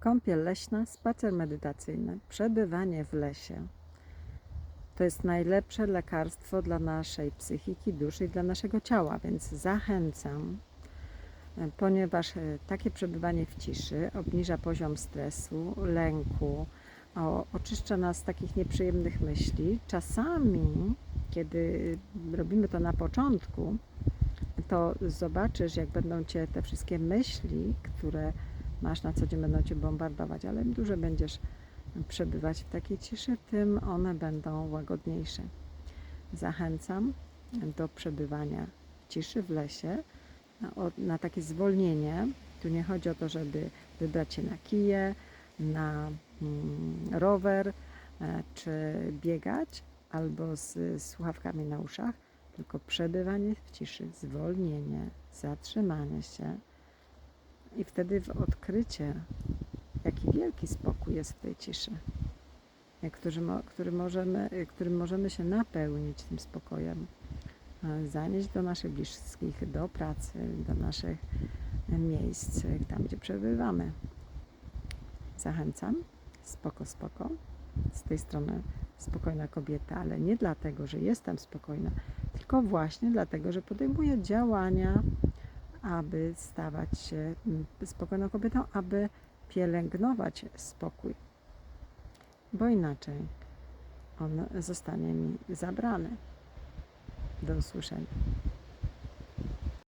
Kąpiel leśna, spacer medytacyjny, przebywanie w lesie. To jest najlepsze lekarstwo dla naszej psychiki, duszy i dla naszego ciała, więc zachęcam, e, ponieważ e, takie przebywanie w ciszy obniża poziom stresu, lęku, oczyszcza nas z takich nieprzyjemnych myśli. Czasami, kiedy robimy to na początku, to zobaczysz, jak będą cię te wszystkie myśli, które masz na co dzień, będą cię bombardować, ale im dłużej będziesz przebywać w takiej ciszy, tym one będą łagodniejsze. Zachęcam do przebywania w ciszy w lesie, na, na takie zwolnienie. Tu nie chodzi o to, żeby wybrać się na kije, na mm, rower, e, czy biegać, albo z słuchawkami na uszach, tylko przebywanie w ciszy, zwolnienie, zatrzymanie się i wtedy w odkrycie, jaki wielki spokój jest w tej ciszy, który, który możemy, którym możemy się napełnić tym spokojem, e, zanieść do naszych bliskich, do pracy, do naszych e, miejsc, tam gdzie przebywamy. Zachęcam, spoko, spoko. Z tej strony spokojna kobieta, ale nie dlatego, że jestem spokojna, tylko właśnie dlatego, że podejmuję działania, aby stawać się mm, spokojną kobietą, aby pielęgnować spokój, bo inaczej on zostanie mi zabrany. Do usłyszenia.